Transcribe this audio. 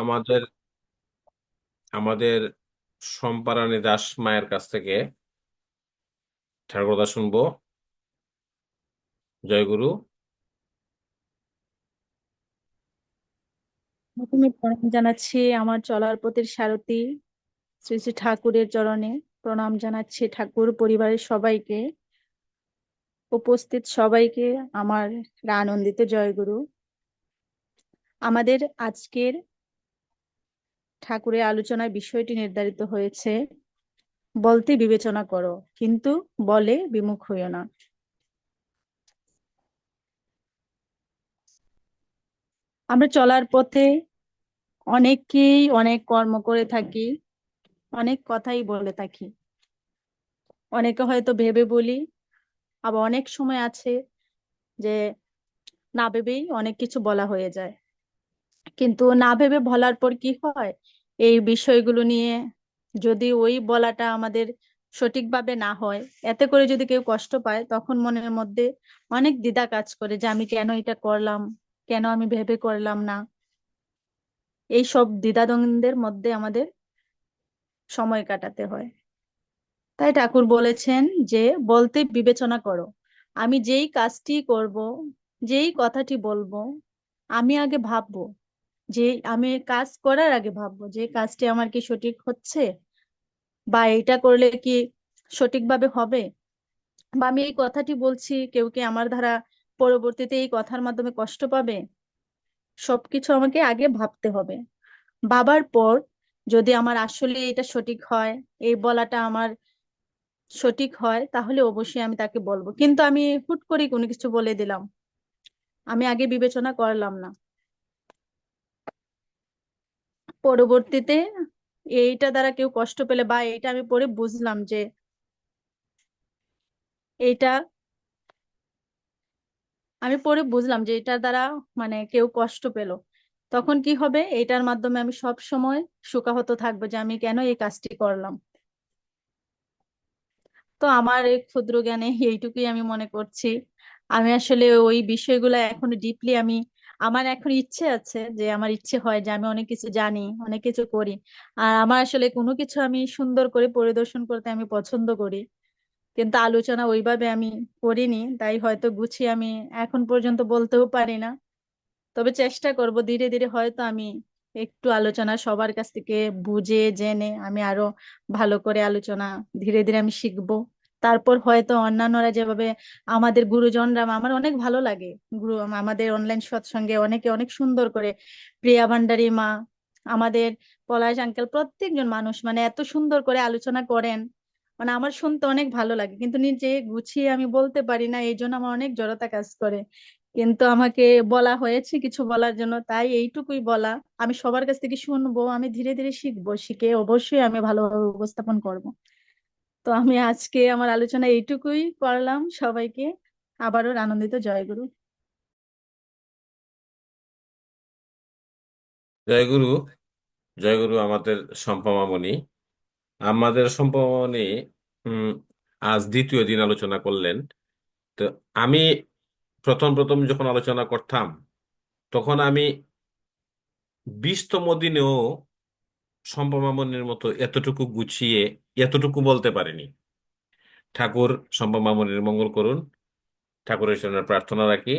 আমাদের আমাদের সম্পারানী দাস মায়ের কাছ থেকে ঠাকুর কথা শুনব জয়গুরু প্রথমে প্রণাম জানাচ্ছি আমার চলার পথের সারথি শ্রী শ্রী ঠাকুরের চরণে। প্রণাম জানাচ্ছি ঠাকুর পরিবারের সবাইকে, উপস্থিত সবাইকে, আমার আনন্দিত জয়গুরু আমাদের আজকের ঠাকুরের আলোচনার বিষয়টি নির্ধারিত হয়েছে। বলতে বিবেচনা করো, কিন্তু বলে বিমুখ হইও না। আমরা চলার পথে অনেকেই অনেক কর্ম করে থাকি, অনেক কথাই বলে থাকি। অনেকে হয়তো ভেবে বলি, আবার অনেক সময় আছে যে না ভেবেই অনেক কিছু বলা হয়ে যায়। কিন্তু না ভেবে বলার পর কি হয়? এই বিষয়গুলো নিয়ে যদি ওই বলাটা আমাদের সঠিকভাবে না হয়, এতে করে যদি কেউ কষ্ট পায়, তখন মনের মধ্যে অনেক দ্বিধা কাজ করে যে আমি কেন এটা করলাম? কেন আমি ভেবে করলাম না? এই সব দ্বিধাদ্বন্দ্বের মধ্যে আমাদের সময় কাটাতে হয়। তাই ঠাকুর বলেছেন যে, বলতে বিবেচনা করো, আমি যেই কাজটি করব, যেই কথাটি বলব, আমি আগে ভাববো যে আমি কাজ করার আগে ভাববো যে কাজটি আমার কি সঠিক হচ্ছে? বা এটা করলে কি সঠিকভাবে হবে? বা আমি এই কথাটি বলছি কেউ কি আমার দ্বারা পরবর্তীতে এই কথার মাধ্যমে কষ্ট পাবে? সবকিছু আমাকে আগে ভাবতে হবে। ভাবার পর যদি আমার আসলে এটা সঠিক হয় এই বলাটা আমার সঠিক হয় তাহলে অবশ্যই আমি তাকে বলব। কিন্তু আমি হুট করে কোনো কিছু বলে দিলাম। আমি আগে বিবেচনা করলাম না। পরবর্তীতে এইটা দ্বারা কেউ কষ্ট পেলে বা এইটা আমি পড়ে বুঝলাম যে এইটা আমি পড়ে বুঝলাম যে এটার দ্বারা মানে কেউ কষ্ট পেল। তখন কি হবে? এটার মাধ্যমে আমি সব সময় শোকাহত থাকব যে আমি কেন এই কাজটি করলাম। তো আমার এই ক্ষুদ্র জ্ঞানে এইটুকুই আমি মনে করছি। আমি আসলে ওই বিষয়গুলো এখন ডিপলি আমি আমার এখন ইচ্ছে আছে যে, আমার ইচ্ছে হয় যে, আমি অনেক কিছু জানি, অনেক কিছু করি। আর আমার আসলে কোনো কিছু আমি সুন্দর করে পরিদর্শন করতে আমি পছন্দ করি। কিন্তু আলোচনা ওইভাবে আমি করিনি, তাই হয়তো গুছিয়ে আমি এখন পর্যন্ত বলতেও পারি না। তবে চেষ্টা করব, ধীরে ধীরে হয়তো আমি একটু আলোচনা সবার কাছ থেকে বুঝে, জেনে আমি আরও ভালো করে আলোচনা ধীরে ধীরে আমি শিখব। তারপর হয়তো অন্যান্যরা যেভাবে আমাদের গুরুজনরা, আমার অনেক ভালো লাগে। গুরু, আমাদের অনলাইন সৎসঙ্গে অনেকে অনেক সুন্দর করে প্রিয়া ভান্ডারী মা, আমাদের পলাশ আঙ্কেল প্রত্যেকজন মানুষ মানে এত সুন্দর করে আলোচনা করেন। মানে আমার শুনতে অনেক ভালো লাগে। কিন্তু নিজে গুছিয়ে আমি বলতে পারি না, এই জন্য আমার অনেক জড়তা কাজ করে। কিন্তু আমাকে বলা হয়েছে কিছু বলার জন্য, তাই এইটুকুই বলা। আমি সবার কাছ থেকে শুনব, আমি ধীরে ধীরে শিখব, শিখে অবশ্যই আমি ভালোভাবে উপস্থাপন করব। তো আমি আজকে আমার আলোচনা এইটুকুই করলাম সবাইকে। আবারও আনন্দিত, জয়গুরু। জয়গুরু জয়গুরু আমাদের সম্পমামণি। আমাদের সম্পমামণি আজ দ্বিতীয় দিন আলোচনা করলেন। তো আমি প্রথম প্রথম যখন আলোচনা করতাম, তখন আমি বিশতম দিনেও সম্পমামণির মতো এতটুকু গুছিয়ে এতটুকু বলতে পারিনি। ঠাকুর সম্ভব সম্পমামণির মঙ্গল করুন। ঠাকুরের জন্য প্রার্থনা রাখি।